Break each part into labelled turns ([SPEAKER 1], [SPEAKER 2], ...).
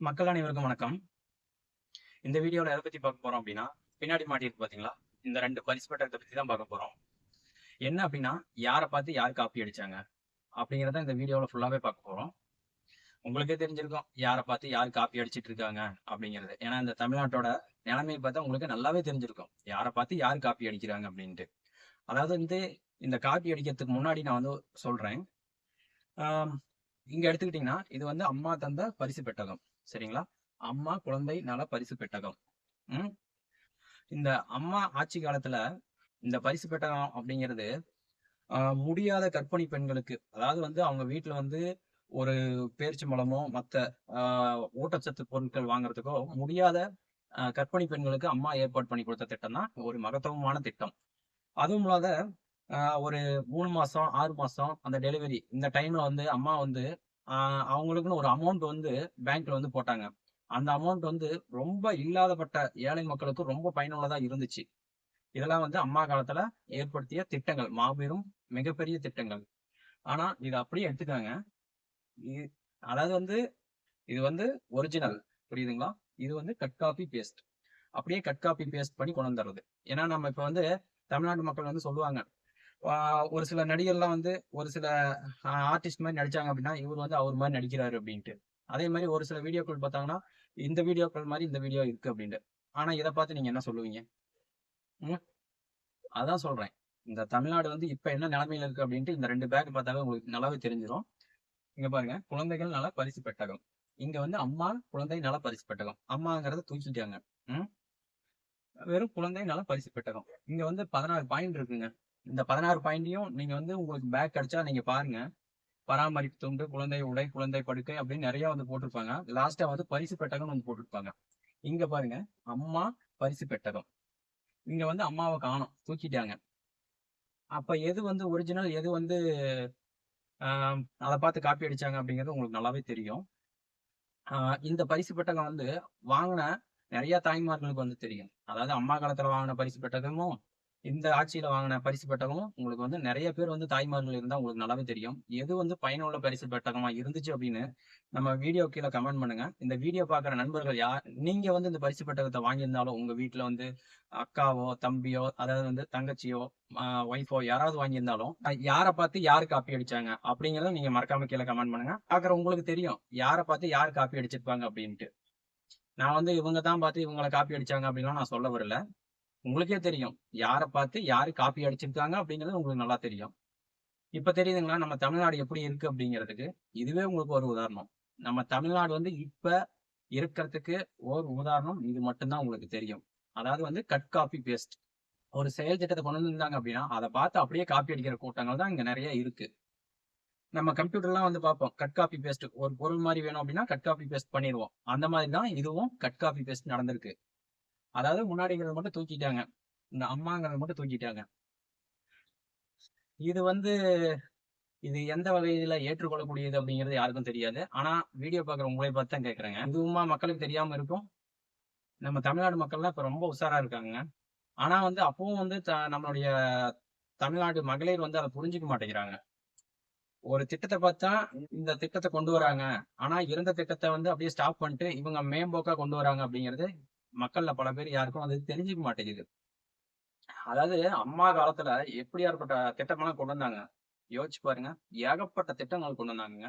[SPEAKER 1] மக்கள் அனைவருக்கும் வணக்கம். இந்த வீடியோவில் எதை பற்றி பார்க்க போகிறோம் அப்படின்னா பின்னாடி மாட்டியிருக்கு பார்த்தீங்களா இந்த ரெண்டு பரிசு பெட்டகத்தை பற்றி தான் பார்க்க போகிறோம் என்ன அப்படின்னா யாரை பார்த்து யார் காப்பி அடிச்சாங்க? அப்படிங்கிறத இந்த வீடியோவில் ஃபுல்லாகவே பார்க்க போகிறோம் உங்களுக்கே தெரிஞ்சிருக்கும் யாரை பார்த்து யார் காப்பி அடிச்சிட்டு இருக்காங்க அப்படிங்கிறது. ஏன்னா இந்த தமிழ்நாட்டோட நிலைமையை பார்த்தா உங்களுக்கு நல்லாவே தெரிஞ்சிருக்கும். யாரை பார்த்து யார் காப்பி அடிக்கிறாங்க அப்படின்ட்டு. அதாவது வந்து இந்த காப்பி அடிக்கிறதுக்கு முன்னாடி நான் வந்து சொல்கிறேன் இங்க எடுத்துக்கிட்டீங்கன்னா இது வந்து அம்மா தந்த பரிசு பெட்டகம். சரிங்களா? அம்மா குழந்தை நல பரிசு பெட்டகம். உம் இந்த அம்மா ஆட்சி காலத்துல இந்த பரிசு பெட்டகம் அப்படிங்கிறது ஆஹ், முடியாத கற்பனை பெண்களுக்கு அதாவது வந்து அவங்க வீட்டுல வந்து ஒரு பேரிச்சி மலமோ மற்ற ஊட்டச்சத்து பொருட்கள் வாங்குறதுக்கோ முடியாத ஆஹ், பெண்களுக்கு அம்மா ஏற்பாடு பண்ணி கொடுத்த திட்டம் தான் ஒரு மகத்துவமான திட்டம். அதுவும் இல்லாத ஆஹ், ஒரு மூணு மாசம் ஆறு மாசம் அந்த டெலிவரி இந்த டைம்ல வந்து அம்மா வந்து அவங்களுக்குன்னு ஒரு அமௌண்ட் வந்து பேங்க்ல வந்து போட்டாங்க. அந்த அமௌண்ட் வந்து ரொம்ப இல்லாதப்பட்ட ஏழை மக்களுக்கு ரொம்ப பயனுள்ளதா இருந்துச்சு. இதெல்லாம் வந்து அம்மா காலத்துல ஏற்படுத்திய திட்டங்கள் மாபெரும் மிகப்பெரிய திட்டங்கள். ஆனா இதை அப்படியே எடுத்துக்காங்க. அதாவது வந்து இது வந்து ஒரிஜினல் புரியுதுங்களா? இது வந்து கட் காப்பி பேஸ்ட் அப்படியே கட் காப்பி பேஸ்ட் பண்ணி கொண்டு வந்துடுறது. ஏன்னா நம்ம இப்ப வந்து தமிழ்நாட்டு மக்கள் வந்து சொல்லுவாங்க ஒரு சில நடிகர்லாம் வந்து ஒரு சில ஆர்டிஸ்ட் மாதிரி நடிச்சாங்க அப்படின்னா இவர் வந்து அவர் மாதிரி நடிக்கிறாரு அப்படின்ட்டு. அதே மாதிரி ஒரு சில வீடியோக்கள் பார்த்தாங்கன்னா இந்த வீடியோக்கள் மாதிரி இந்த வீடியோ இருக்கு அப்படின்ட்டு. ஆனா இதை பார்த்து நீங்க என்ன சொல்லுவீங்க? ம்? அதான் சொல்றேன். இந்த தமிழ்நாடு வந்து இப்ப என்ன நிலைமையில இருக்கு அப்படின்ட்டு இந்த ரெண்டு பேக் பார்த்தாவே உங்களுக்கு நல்லாவே தெரிஞ்சிடும் இங்க பாருங்க. குழந்தைகள் நல்லா பரிசு பெட்டகம். இங்க வந்து அம்மா குழந்தை நல்ல பரிசு பெட்டகம். அம்மாங்கிறத தூக்கிட்டாங்க. ம்? வெறும் குழந்தை நல்ல பரிசு பெட்டகம். இங்க வந்து பதினாறு பாயிண்ட் இருக்குங்க. இந்த பதினாறு பாயிண்டையும் நீங்க வந்து உங்களுக்கு பேக் கிடைச்சா நீங்க பாருங்க. பராமரிப்பு துண்டு குழந்தை உடை குழந்தை படுக்கை அப்படின்னு நிறைய வந்து போட்டிருப்பாங்க. லாஸ்டா வந்து பரிசு பெட்டகம் வந்து போட்டிருப்பாங்க. இங்க பாருங்க அம்மா பரிசு பெட்டகம். இங்க வந்து அம்மாவை காணும் தூக்கிட்டாங்க. அப்ப எது வந்து ஒரிஜினல் எது வந்து ஆஹ், அதை பார்த்து காப்பி அடிச்சாங்க அப்படிங்கிறது உங்களுக்கு நல்லாவே தெரியும். ஆஹ், இந்த பரிசு பெட்டகம் வந்து வாங்கின நிறைய தாய்மார்களுக்கு வந்து தெரியும். அதாவது அம்மா காலத்துல வாங்கின பரிசு பெட்டகமும் இந்த ஆட்சியில வாங்கின பரிசு பெட்டகம் உங்களுக்கு வந்து நிறைய பேர் வந்து தாய்மார்கள் இருந்தா உங்களுக்கு நல்லாவே தெரியும். எது வந்து பயனுள்ள பரிசு பெட்டகமா இருந்துச்சு அப்படின்னு நம்ம வீடியோ கீழே கமெண்ட் பண்ணுங்க. இந்த வீடியோ பாக்குற நண்பர்கள் யார் நீங்க வந்து இந்த பரிசு பெட்டகத்தை வாங்கியிருந்தாலும் உங்க வீட்டுல வந்து அக்காவோ தம்பியோ அதாவது வந்து தங்கச்சியோ ஒய்ஃபோ யாராவது வாங்கியிருந்தாலும் யாரை பார்த்து யாரு காப்பி அடிச்சாங்க அப்படிங்கறத நீங்க மறக்காம கீழே கமெண்ட் பண்ணுங்க. பாக்குற உங்களுக்கு தெரியும். யாரை பார்த்து யார் காப்பி அடிச்சிருப்பாங்க அப்படின்ட்டு. நான் வந்து இவங்க தான் பார்த்து இவங்களை காப்பி அடிச்சாங்க அப்படின்லாம் நான் சொல்ல வரல. உங்களுக்கே தெரியும். யாரை பார்த்து யாரு காப்பி அடிச்சிருக்காங்க அப்படிங்கிறது உங்களுக்கு நல்லா தெரியும். இப்ப தெரியுதுங்களா? நம்ம தமிழ்நாடு எப்படி இருக்கு அப்படிங்கிறதுக்கு? இதுவே உங்களுக்கு ஒரு உதாரணம். நம்ம தமிழ்நாடு வந்து இப்ப இருக்கிறதுக்கு ஒரு உதாரணம் இது மட்டும்தான் உங்களுக்கு தெரியும். அதாவது வந்து கட் காப்பி பேஸ்ட் ஒரு செயல் திட்டத்தை கொண்டு வந்திருந்தாங்க அப்படின்னா அதை பார்த்து அப்படியே காப்பி அடிக்கிற கூட்டங்கள் தான் இங்க நிறைய இருக்கு. நம்ம கம்ப்யூட்டர்லாம் வந்து பார்ப்போம். கட் காப்பி பேஸ்ட் ஒரு பொருள் மாதிரி வேணும் அப்படின்னா கட் காப்பி பேஸ்ட் பண்ணிடுவோம். அந்த மாதிரி தான் இதுவும் கட் காப்பி பேஸ்ட் நடந்திருக்கு. அதாவது முன்னாடிங்கிறத மட்டும் தூக்கிட்டாங்க. இந்த அம்மாங்கிறத மட்டும் தூக்கிட்டாங்க. இது வந்து இது எந்த வகையில ஏற்றுக்கொள்ளக்கூடியது அப்படிங்கிறது யாருக்கும் தெரியாது. ஆனா வீடியோ பாக்குற உங்களை பார்த்து தான் கேக்குறேங்க. இதுவுமா மக்களுக்கு தெரியாம இருக்கும். நம்ம தமிழ்நாடு மக்கள்லாம் இப்ப ரொம்ப உஷாரா இருக்காங்க. ஆனா வந்து அப்பவும் வந்து த- நம்மளுடைய தமிழ்நாடு மகளிர் வந்து அதை புரிஞ்சுக்க மாட்டேங்கிறாங்க. ஒரு திட்டத்தை பார்த்தா இந்த திட்டத்தை கொண்டு வராங்க. ஆனா இருந்த திட்டத்தை வந்து அப்படியே ஸ்டாப் பண்ணிட்டு இவங்க மேம்போக்கா கொண்டு வராங்க அப்படிங்கிறது மக்கள்ல பல பேர் யாருக்கும் அது தெரிஞ்சுக்க மாட்டேங்குது. அதாவது அம்மா காலத்துல எப்படியாற்பட்ட திட்டமெல்லாம் கொண்டு வந்தாங்க? யோசிச்சு பாருங்க. ஏகப்பட்ட திட்டங்கள் கொண்டு வந்தாங்க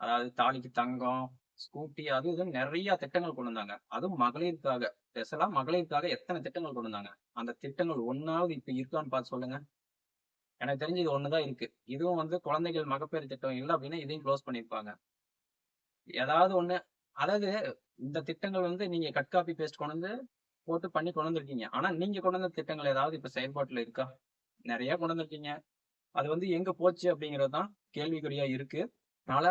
[SPEAKER 1] அதாவது தாலிக்கு தங்கம் ஸ்கூட்டி அது இது நிறைய திட்டங்கள் கொண்டு வந்தாங்க. அதுவும் மகளிருக்காக ஸ்பெஷலா மகளிருக்காக எத்தனை திட்டங்கள் கொண்டு வந்தாங்க? அந்த திட்டங்கள் ஒன்னாவது இப்ப இருக்கான்னு பார்த்து சொல்லுங்க. எனக்கு தெரிஞ்சு இது ஒண்ணுதான் இருக்கு. இதுவும் வந்து குழந்தைகள் மகப்பேறு திட்டம் இல்லை அப்படின்னா இதையும் க்ளோஸ் பண்ணிருப்பாங்க. ஏதாவது ஒண்ணு அதாவது இந்த திட்டங்கள் வந்து நீங்க கட் காப்பி பேஸ்ட் கொண்டு வந்து போட்டு பண்ணி கொண்டு வந்திருக்கீங்க ஆனா நீங்க கொண்டு வந்த திட்டங்கள் ஏதாவது இப்ப செயல்பாட்டுல இருக்கா? நிறைய கொண்டு வந்திருக்கீங்க அது வந்து எங்க போச்சு அப்படிங்கிறது தான் கேள்விக்குறியா இருக்கு. அதனால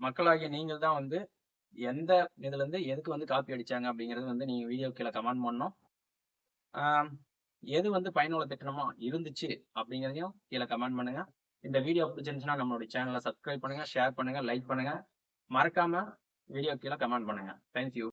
[SPEAKER 1] மக்களாகிய நீங்கள் தான் வந்து எந்த இதுல இருந்து எதுக்கு வந்து காப்பி அடிச்சாங்க அப்படிங்கறது வந்து நீங்க வீடியோ கீழே கமெண்ட் பண்ணோம் எது வந்து பயனுள்ள திட்டமா இருந்துச்சு அப்படிங்கிறதையும் கீழே கமெண்ட் பண்ணுங்க. இந்த வீடியோ பிடிச்சிருந்துச்சுன்னா நம்மளுடைய சேனலை சப்ஸ்கிரைப் பண்ணுங்க ஷேர் பண்ணுங்க லைக் பண்ணுங்க. மறக்காம வீடியோ கீழே கமெண்ட் பண்ணுங்க. தேங்க்யூ